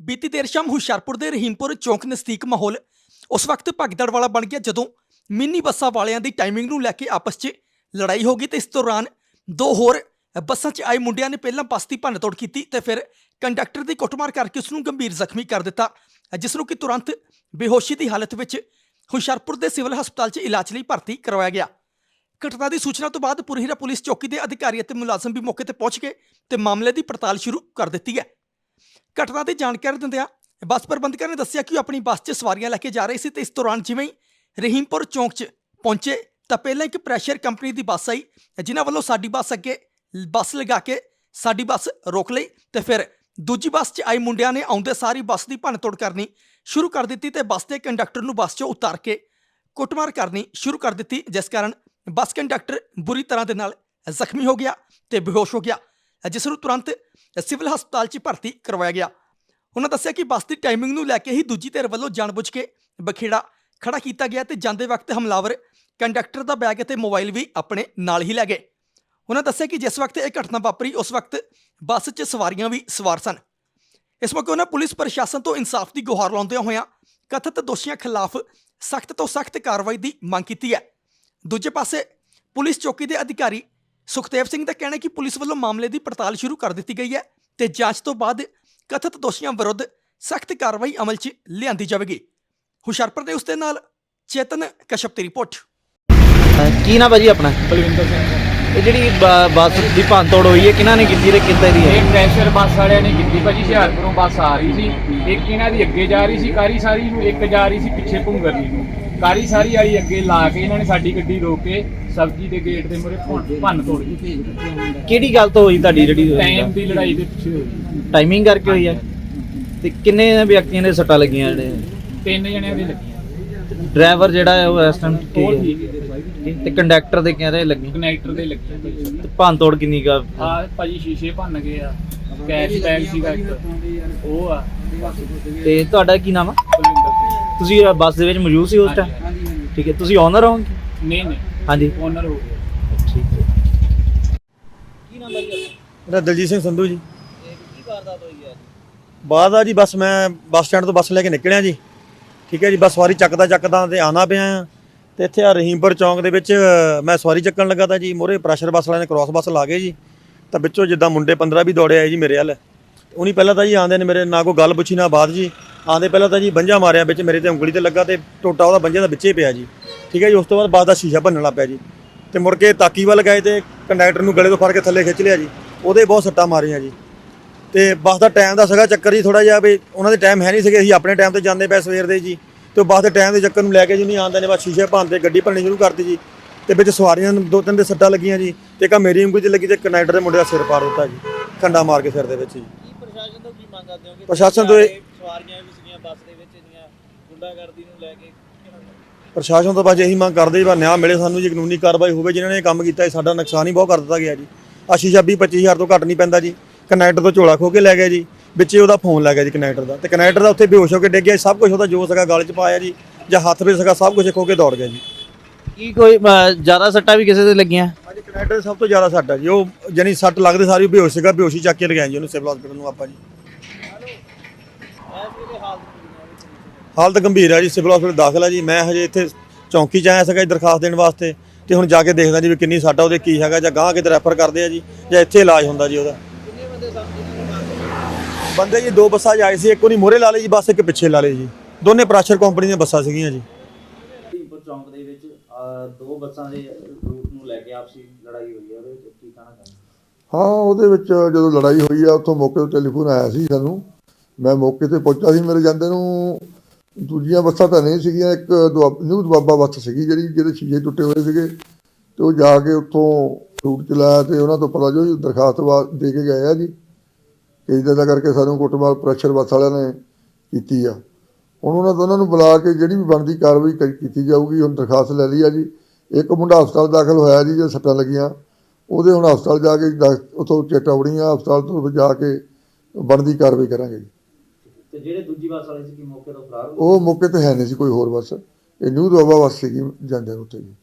ਬੀਤੀ ਦੇਰ ਸ਼ਾਮ ਹੁਸ਼ਿਆਰਪੁਰ ਦੇ ਰਹੀਮਪੁਰ ਚੌਂਕ ਨਜ਼ਦੀਕ ਮਾਹੌਲ ਉਸ ਵਕਤ ਭਗਦੜ ਵਾਲਾ ਬਣ ਗਿਆ ਜਦੋਂ ਮਿੰਨੀ ਬੱਸਾਂ ਵਾਲਿਆਂ ਦੀ ਟਾਈਮਿੰਗ ਨੂੰ ਲੈ ਕੇ ਆਪਸ 'ਚ ਲੜਾਈ ਹੋ ਗਈ ਤੇ ਇਸ ਦੌਰਾਨ ਦੋ ਹੋਰ ਬੱਸਾਂ 'ਚ ਆਏ ਮੁੰਡਿਆਂ ਨੇ ਪਹਿਲਾਂ ਬੱਸ ਦੀ ਭੰਨਤੋੜ ਕੀਤੀ ਤੇ ਫਿਰ ਕੰਡਕਟਰ ਦੀ ਕੁੱਟਮਾਰ ਕਰਕੇ ਉਸ ਨੂੰ ਗੰਭੀਰ ਜ਼ਖਮੀ ਕਰ ਦਿੱਤਾ, ਜਿਸ ਨੂੰ ਕਿ ਤੁਰੰਤ ਬੇਹੋਸ਼ੀ ਦੀ ਹਾਲਤ ਵਿੱਚ ਹੁਸ਼ਿਆਰਪੁਰ ਦੇ ਸਿਵਲ ਹਸਪਤਾਲ 'ਚ ਇਲਾਜ ਲਈ ਭਰਤੀ ਕਰਵਾਇਆ ਗਿਆ। ਘਟਨਾ ਦੀ ਸੂਚਨਾ ਤੋਂ ਬਾਅਦ ਪੁਰਹੀਰਾ ਪੁਲਿਸ ਚੌਕੀ ਦੇ ਅਧਿਕਾਰੀ ਅਤੇ ਮੁਲਾਜ਼ਮ ਵੀ ਮੌਕੇ ਤੇ ਪਹੁੰਚ ਗਏ ਤੇ ਮਾਮਲੇ ਦੀ ਪੜਤਾਲ ਸ਼ੁਰੂ ਕਰ ਦਿੱਤੀ ਹੈ। ਘਟਨਾ ਦੀ ਜਾਣਕਾਰੀ ਦਿੰਦਿਆਂ ਬੱਸ ਪ੍ਰਬੰਧਕਾਂ ਨੇ ਦੱਸਿਆ ਕਿ ਉਹ ਆਪਣੀ ਬੱਸ 'ਚ ਸਵਾਰੀਆਂ ਲੈ ਕੇ ਜਾ ਰਹੇ ਸੀ ਤੇ ਇਸ ਦੌਰਾਨ ਜਿਵੇਂ ਹੀ ਰਹੀਮਪੁਰ ਚੌਂਕ 'ਚ ਪਹੁੰਚੇ ਤਾਂ ਪਹਿਲਾਂ ਇੱਕ ਪ੍ਰੈਸ਼ਰ ਕੰਪਨੀ ਦੀ ਬੱਸ ਆਈ, ਜਿਨ੍ਹਾਂ ਵੱਲੋਂ ਸਾਡੀ ਬੱਸ ਅੱਗੇ ਬੱਸ ਲਗਾ ਕੇ ਸਾਡੀ ਬੱਸ ਰੋਕ ਲਈ ਤੇ ਫਿਰ ਦੂਜੀ ਬੱਸ 'ਚ ਆਏ ਮੁੰਡਿਆਂ ਨੇ ਆਉਂਦੇ ਸਾਰੀ ਬੱਸ ਦੀ ਭੰਨਤੋੜ ਕਰਨੀ ਸ਼ੁਰੂ ਕਰ ਦਿੱਤੀ ਤੇ ਬੱਸ ਦੇ ਕੰਡਕਟਰ ਨੂੰ ਬੱਸ 'ਚੋਂ ਉਤਾਰ ਕੇ ਕੁੱਟਮਾਰ ਕਰਨੀ ਸ਼ੁਰੂ ਕਰ ਦਿੱਤੀ, ਜਿਸ ਕਾਰਨ ਬੱਸ ਕੰਡਕਟਰ ਬੁਰੀ ਤਰ੍ਹਾਂ ਦੇ ਨਾਲ ਜ਼ਖਮੀ ਹੋ ਗਿਆ ਤੇ ਬੇਹੋਸ਼ ਹੋ ਗਿਆ। ਜਿਸ ਨੂੰ ਤੁਰੰਤ ਸਿਵਲ ਹਸਪਤਾਲ 'ਚ ਭਰਤੀ ਕਰਵਾਇਆ ਗਿਆ। ਉਹਨਾਂ ਦੱਸਿਆ ਕਿ ਬੱਸ ਦੀ ਟਾਈਮਿੰਗ ਨੂੰ ਲੈ ਕੇ ਹੀ ਦੂਜੀ ਧਿਰ ਵੱਲੋਂ ਜਾਣਬੁੱਝ ਕੇ ਬਖੇੜਾ ਖੜਾ ਕੀਤਾ ਗਿਆ ਤੇ ਜਾਂਦੇ ਵਕਤ ਹਮਲਾਵਰ ਕੰਡਕਟਰ ਦਾ ਬੈਗ ਅਤੇ ਮੋਬਾਈਲ ਵੀ ਆਪਣੇ ਨਾਲ ਹੀ ਲੈ ਗਏ। ਉਹਨਾਂ ਦੱਸਿਆ ਕਿ ਜਿਸ ਵਕਤ ਇਹ ਘਟਨਾ ਵਾਪਰੀ, ਉਸ ਵਕਤ ਬੱਸ 'ਚ ਸਵਾਰੀਆਂ ਵੀ ਸਵਾਰ ਸਨ। ਇਸ ਮੌਕੇ ਉਹਨਾਂ ਪੁਲਿਸ ਪ੍ਰਸ਼ਾਸਨ ਤੋਂ ਇਨਸਾਫ ਦੀ ਗੁਹਾਰ ਲਾਉਂਦਿਆਂ ਹੋਇਆਂ ਕਥਿਤ ਦੋਸ਼ੀਆਂ ਖਿਲਾਫ ਸਖਤ ਤੋਂ ਸਖਤ ਕਾਰਵਾਈ ਦੀ ਮੰਗ ਕੀਤੀ ਹੈ। ਦੂਜੇ ਪਾਸੇ ਪੁਲਿਸ ਚੌਕੀ ਦੇ ਅਧਿਕਾਰੀ ਸੁਖਦੇਵ ਸਿੰਘ ਦਾ ਕਹਿਣਾ ਹੈ ਕਿ ਪੁਲਿਸ ਵੱਲੋਂ ਮਾਮਲੇ ਦੀ ਪੜਤਾਲ ਸ਼ੁਰੂ ਕਰ ਦਿੱਤੀ ਗਈ ਹੈ ਤੇ ਜਾਂਚ ਤੋਂ ਬਾਅਦ ਕਥਿਤ ਦੋਸ਼ੀਆਂ ਵਿਰੁੱਧ ਸਖਤ ਕਾਰਵਾਈ ਅਮਲ 'ਚ ਲਿਆਂਦੀ ਜਾਵੇਗੀ। ਹੁਸ਼ਿਆਰਪੁਰ ਦੇ ਉਸ ਦੇ ਨਾਲ ਚੇਤਨ ਕਸ਼ਪ ਦੀ ਰਿਪੋਰਟ। ਕੀ ਨਾ ਭਾਜੀ ਆਪਣਾ? ਬਲਵਿੰਦਰ ਸਿੰਘ। ਇਹ ਜਿਹੜੀ ਬ- ਬੱਸ ਦੀ ਭੰਨਤੋੜ ਹੋਈ ਹੈ ਕਿਹਨਾਂ ਨੇ ਕੀਤੀ ਤੇ ਕਿੱਦਾਂ ਦੀ ਹੈ? ਇਹ ਪ੍ਰੈਸ਼ਰ ਬੱਸ ਵਾਲਿਆਂ ਨੇ ਕੀਤੀ ਭਾਜੀ ਹੁਸ਼ਿਆਰਪੁਰੋਂ ਬੱਸ ਆ ਰਹੀ ਸੀ। ਇੱਕ ਇਹਨਾਂ ਦੀ ਅੱਗੇ ਜਾ ਰਹੀ ਸੀ ਕਾਰੀ ਸਾਰੀ ਨੂੰ ਇੱਕ ਜਾ ਰਹੀ ਸੀ ਪਿੱਛੇ ਭੁੰਗਰਲੀ ਨੂੰ ਕਾਰੀ ਸਾਰੀ ਵਾਲੀ ਅੱਗੇ ਲਾ ਕੇ ਇਹਨਾਂ ਨੇ ਸਾਡੀ ਗੱਡੀ ਰੋਕ ਕੇ ਸਬਜ਼ੀ ਦੇ ਗੇਟ ਦੇ ਮੂਹਰੇ ਭੰਨ ਤੋੜ ਕੀਤੀ ਕਿਹੜੀ ਗੱਲ ਤੋਂ ਹੋਈ ਤੁਹਾਡੀ ਜਿਹੜੀ ਟਾਈਮ ਦੀ ਲੜਾਈ ਦੇ ਪਿੱਛੇ ਹੋਈ। ਟਾਈਮਿੰਗ ਕਰਕੇ ਹੋਈ ਹੈ ਤੇ ਕਿੰਨੇ ਵਿਅਕਤੀਆਂ ਦੇ ਸੱਟਾਂ ਲੱਗੀਆਂ ਜਿਹੜੇ? ਤਿੰਨ ਜਣਿਆਂ ਦੀ ਲੱਗੀਆਂ। ਡਰਾਈਵਰ ਜਿਹੜਾ ਹੈ ਉਹ ਇਸ ਟਾਈਮ ਠੀਕ ਠੀਕ ਹੈ ਤੇ ਕੰਡਕਟਰ ਦੇ ਕਹਿੰਦੇ ਲੱਗੀ? ਕਨੈਕਟਰ ਦੇ ਲੱਗੀਆਂ ਤੇ ਭੰਨਤੋੜ ਕਿੰਨੀ ਕਾ ਆ? ਭਾਜੀ ਸ਼ੀਸ਼ੇ ਭੰਨ ਗਏ ਆ। ਕੈਸ਼ ਬੈਗ ਸੀਗਾ ਇੱਕ। ਉਹ ਆ। ਤੇ ਤੁਹਾਡਾ ਕੀ ਨਾਮ ਆ? ਤੁਸੀਂ ਬੱਸ ਦੇ ਵਿੱਚ ਮੌਜੂਦ ਸੀ ਉਸ ਟਾਈਮ ਹਾਂਜੀ। ਠੀਕ ਹੈ ਤੁਸੀਂ ਓਨਰ ਹੋ ਨਹੀਂ ਨਹੀਂ। ਹਾਂਜੀ। ਓਨਰ ਹੋ ਗਿਆ ਠੀਕ ਹੈ। ਕੀ ਨਾਮ ਹੈ ਜੀ ਮੇਰਾ ਦਲਜੀਤ ਸਿੰਘ ਸੰਧੂ ਜੀ। ਕੀ ਵਾਰਦਾਤ ਹੋਈ ਹੈ ਬਾਅਦ ਆ ਜੀ ਬਸ ਮੈਂ ਬੱਸ ਸਟੈਂਡ ਤੋਂ ਬੱਸ ਲੈ ਕੇ ਨਿਕਲਿਆ ਜੀ। ਠੀਕ ਹੈ ਜੀ ਬਸ ਸਵਾਰੀ ਚੱਕਦਾ ਚੱਕਦਾ ਤੇ ਆਣਾ ਪਿਆ ਆ ਤੇ ਇੱਥੇ ਆ ਰਹੀਮਪੁਰ ਚੌਂਕ ਦੇ ਵਿੱਚ ਮੈਂ ਸਵਾਰੀ ਚੱਕਣ ਲੱਗਾ ਤਾਂ ਜੀ ਮੋਰੇ ਪ੍ਰੈਸ਼ਰ ਬੱਸ ਵਾਲਿਆਂ ਨੇ ਕ੍ਰਾਸ ਬੱਸ ਲਾ ਗਏ ਜੀ। ਤਾਂ ਵਿੱਚੋਂ ਜਿੱਦਾਂ ਮੁੰਡੇ 15 ਵੀ ਦੌੜੇ ਆਏ ਜੀ ਮੇਰੇ ਵੱਲ। ਉਹਨੀ ਪਹਿਲਾਂ ਤਾਂ ਜੀ ਆਂਦੇ ਨੇ ਮੇਰੇ ਨਾ ਕੋਈ ਗੱਲ ਪੁੱਛੀ ਨਾ ਬਾਤ ਜੀ। ਆਂਦੇ ਪਹਿਲਾਂ ਤਾਂ ਜੀ ਬੰਜਾ ਮਾਰਿਆ ਵਿੱਚ ਮੇਰੇ ਤੇ ਉਂਗਲੀ ਤੇ ਲੱਗਾ ਤੇ ਟੋਟਾ ਉਹਦਾ ਬੰਜੇ ਦਾ ਵਿੱਚੇ ਪਿਆ ਜੀ। ਠੀਕ ਹੈ ਜੀ ਉਸ ਤੋਂ ਬਾਅਦ ਬੱਸ ਦਾ ਸ਼ੀਸ਼ਾ ਭੰਨਣ ਲੱਗ ਪਿਆ ਜੀ। ਤੇ ਮੁੜ ਕੇ ਤਾਕੀ ਵੱਲ ਗਏ ਤੇ ਕੰਡਕਟਰ ਨੂੰ ਗਲੇ ਤੋਂ ਫੜ ਕੇ ਥੱਲੇ ਖਿੱਚ ਲਿਆ ਜੀ। ਉਹਦੇ ਬਹੁਤ ਸੱਟਾਂ ਮਾਰੀਆਂ ਜੀ। ਤੇ ਬੱਸ ਦਾ ਟਾਈਮ ਦਾ ਸੀਗਾ ਚੱਕਰ ਜੀ ਥੋੜਾ ਜਿਹਾ ਵੀ ਉਹਨਾਂ ਦੇ ਟਾਈਮ ਹੈ ਨਹੀਂ ਸੀਗੇ ਅਸੀਂ ਆਪਣੇ ਟਾਈਮ ਤੇ ਜਾਂਦੇ ਪਏ ਸਵੇਰ ਦੇ ਜੀ। ਤੇ ਬੱਸ ਦੇ ਟਾਈਮ ਦੇ ਚੱਕਰ ਨੂੰ ਲੈ ਕੇ ਜੀ ਨਹੀਂ ਆਉਂਦੇ ਨੇ ਬਸ ਸ਼ੀਸ਼ੇ ਭੰਨਦੇ ਗੱਡੀ ਭੰਨਣੀ ਸ਼ੁਰੂ ਕਰਤੀ ਜੀ। ਤੇ ਵਿੱਚ ਸਵਾਰੀਆਂ ਨੂੰ ਦੋ ਤਿੰਨ ਦੇ ਸੱਟਾਂ ਲੱਗੀਆਂ ਜੀ। ਤੇ ਇੱਕ ਮੇਰੀ ਉਂਗਲੀ 'ਚ ਲੱਗੀ ਤੇ ਕੰਡਕਟਰ ਦੇ ਮੁੰਡੇ ਦਾ ਸਿਰ ਪਾੜ ਦਿੱਤਾ ਜੀ। ਖੰਡਾ ਮਾਰ ਕੇ ਸਿਰ ਦੇ ਵਿੱਚ ਜੀ। ਪ੍ਰਸ਼ਾਸਨ ਤੋਂ ਕੀ ਮੰਗ ਕਰਦੇ ਹੋ ਕਿ ਪ੍ਰਸ਼ਾਸਨ ਤੋਂ ਸਵਾਰੀਆਂ ਵੀ ਬੱਸ ਦੇ ਵਿੱਚ ਇੰਨੀਆਂ ਗੁੰਡਾਗਰਦੀ ਨੂੰ ਲੈ ਕੇ ਪ੍ਰਸ਼ਾਸਨ ਤੋਂ ਬਸ ਇਹੀ ਮੰਗ ਕਰਦੇ ਜੀ ਨਿਆਂ ਮਿਲੇ ਸਾਨੂੰ ਜੀ ਕਾਨੂੰਨੀ ਕਾਰਵਾਈ ਹੋਵੇ ਜਿਨ੍ਹਾਂ ਨੇ ਇਹ ਕੰਮ ਕੀਤਾ ਸਾਡਾ ਨੁਕਸਾਨ ਹੀ ਬਹੁਤ ਕਰ ਦਿੱਤਾ ਗਿਆ ਜੀ। ਆ ਸ਼ੀਸ਼ਾ 20 25000 ਤੋਂ ਘੱਟ ਨਹੀਂ ਪੈਂਦਾ ਜੀ। ਕੰਡਕਟਰ ਤੋਂ ਝੋਲਾ ਖੋ ਕੇ ਲੈ ਗਿਆ ਜੀ। ਵਿੱਚੇ ਉਹਦਾ ਫੋਨ ਲੈ ਗਿਆ ਜੀ ਕੰਡਕਟਰ ਦਾ। ਤੇ ਕੰਡਕਟਰ ਦਾ ਉੱਥੇ ਬੇਹੋਸ਼ ਹੋ ਕੇ ਡਿੱਗ ਗਿਆ। ਸਭ ਕੁਝ ਉਹਦਾ ਜੋ ਸੀਗਾ ਗਲ 'ਚ ਪਾਇਆ ਜੀ। ਜਾਂ ਹੱਥ ਵਿੱਚ ਸੀਗਾ ਸਭ ਕੁਝ ਖੋ ਕੇ ਦੌੜ ਗਿਆ ਜੀ। ਕੀ ਕੋਈ ਜ਼ਿਆਦਾ ਸੱਟਾਂ ਵੀ ਕਿਸੇ ਦੇ ਲੱਗੀਆਂ? ਹਾਂਜੀ ਕੰਡਕਟਰ ਦੇ ਸਭ ਤੋਂ ਜ਼ਿਆਦਾ ਸੱਟ ਹੈ ਜੀ। ਉਹ ਜਾਨੀ ਸੱਟ ਲੱਗਦੇ ਸਾਰੀ ਉਹ ਬੇਹੋਸ਼ ਸੀਗਾ ਬੇਹੋਸ਼ੀ ਚੱਕ ਕੇ ਲਗਾਇਆ ਜੀ ਉਹਨੂੰ ਸਿਵਲ ਹਸਪੀਟਲ ਨੂੰ ਆਪਾਂ ਜੀ। ਹਾਲਤ ਗੰਭੀਰ ਹੈ ਜੀ ਸਿਵਲ ਹਸਪੀਟਲ ਦਾਖਲ ਹੈ ਜੀ। ਮੈਂ ਹਜੇ ਇੱਥੇ ਚੌਂਕੀ 'ਚ ਆਇਆ ਸੀਗਾ ਜੀ ਦਰਖਾਸਤ ਦੇਣ ਵਾਸਤੇ ਤੇ ਹੁਣ ਜਾ ਕੇ ਦੇਖਦਾ ਜੀ ਵੀ ਕਿੰਨੀ ਸੱਟ ਆ ਉਹਦੇ ਕੀ ਹੈਗਾ ਜਾਂ ਗਾਂ ਕਿਤੇ ਰੈਫਰ ਕਰਦੇ ਆ ਜੀ ਜਾਂ ਇੱਥੇ ਇਲਾਜ ਹੁੰਦਾ ਜੀ ਉਹਦਾ। ਬੰਦੇ ਜੀ ਦੋ ਬੱਸਾਂ 'ਚ ਆਏ ਸੀ ਇੱਕ ਉਹਨੀ ਮੋਰੇ ਲਾ ਲਈ ਜੀ ਬੱਸ ਇੱਕ ਪਿੱਛੇ ਲਾ ਲਈ ਜੀ। ਦੋਨੇ ਪ੍ਰੈਸ਼ਰ ਕੰਪਨੀ ਦੀਆਂ ਬੱਸਾਂ ਸੀਗੀਆਂ ਜੀ। ਹਰੀਪੁਰ ਚੌਂਕ ਦੇ ਵਿੱਚ ਅਹ, ਦੋ ਬੱਸਾਂ ਦੇ ਰੂਟ ਨੂੰ ਲੈ ਕੇ ਆਪਸੀ ਲੜਾਈ ਹੋਈ ਹੈ ਉਹਦੇ ਵਿੱਚ ਕੀ ਕਹਿਣਾ ਚਾਹੁੰਦੇ ਹਾਂ ਉਹਦੇ ਵਿੱਚ ਜਦੋਂ ਲੜਾਈ ਹੋਈ ਆ ਉੱਥੋਂ ਮੌਕੇ ਤੋਂ ਟੈਲੀਫੋਨ ਆਇਆ ਸੀ ਸਾਨੂੰ। ਮੈਂ ਮੌਕੇ ਤੇ ਪਹੁੰਚਾ ਸੀ ਮੇਰੇ ਜਾਂਦੇ ਨੂੰ। ਦੂਜੀਆਂ ਬੱਸਾਂ ਤਾਂ ਨਹੀਂ ਸੀਗੀਆਂ, ਇੱਕ ਦੁਆਬ- ਨਿਊ ਦੁਆਬਾ ਬੱਸ ਸੀਗੀ ਜਿਹੜੀ, ਜਿਹਦੇ ਸ਼ੀਸ਼ੇ ਟੁੱਟੇ ਹੋਏ ਸੀਗੇ। ਤੇ ਉਹ ਜਾ ਕੇ ਉੱਥੋਂ ਰੂਟ ਚਲਾਇਆ ਤੇ ਉਹਨਾਂ ਤੋਂ ਪਤਾ ਜੋ ਦਰਖਾਸਤ ਵਾ- ਦੇ ਕੇ ਗਏ ਆ ਜੀ। ਕਿ ਇਦਾਂ ਦਾ ਕਰਕੇ ਸਾਨੂੰ ਕੁੱਟਮਾਰ, ਪ੍ਰੈਸ਼ਰ ਬੱਸ ਵਾਲਿਆਂ ਨੇ ਕੀਤੀ ਆ। ਹੁਣ ਉਹਨਾਂ ਦੋਨਾਂ ਨੂੰ ਬੁਲਾ ਕੇ ਜਿਹੜੀ ਵੀ ਬਣਦੀ ਕਾਰਵਾਈ ਕਰ- ਕੀਤੀ ਜਾਊਗੀ, ਹੁਣ ਦਰਖਾਸਤ ਲੈ ਲਈ ਆ ਜੀ। ਇੱਕ ਮੁੰਡਾ ਹਸਪਤਾਲ ਦਾਖਲ ਹੋਇਆ ਜੀ ਜੇ ਸੱਟਾਂ ਲੱਗੀਆਂ। ਉਹਦੇ ਹੁਣ ਹਸਪਤਾਲ ਜਾ ਕੇ ਡਾ- ਉੱਥੋਂ ਚੇਟਾਵੜੀਆਂ ਹਸਪਤਾਲ ਤੋਂ ਜਾ ਕੇ ਬਣਦੀ ਕਾਰਵਾਈ ਕਰਾਂਗੇ ਜੀ। ਤੇ ਜਿਹੜੇ ਦੂਜੀ ਬੱਸ ਵਾਲੇ ਸੀ, ਕਿ ਮੌਕੇ ਤੋਂ ਫਰਾਰ ਹੋ ਉਹ ਮੌਕੇ ਤੇ ਹੈ ਨਹੀਂ ਸੀ, ਕੋਈ ਹੋਰ ਬੱਸ। ਇਹ ਨਿਊ ਦੁਆਬਾ ਬੱਸ ਸੀਗੀ, ਜਾਂਦੇ ਨੂੰ ਉੱਥੇ ਜੀ।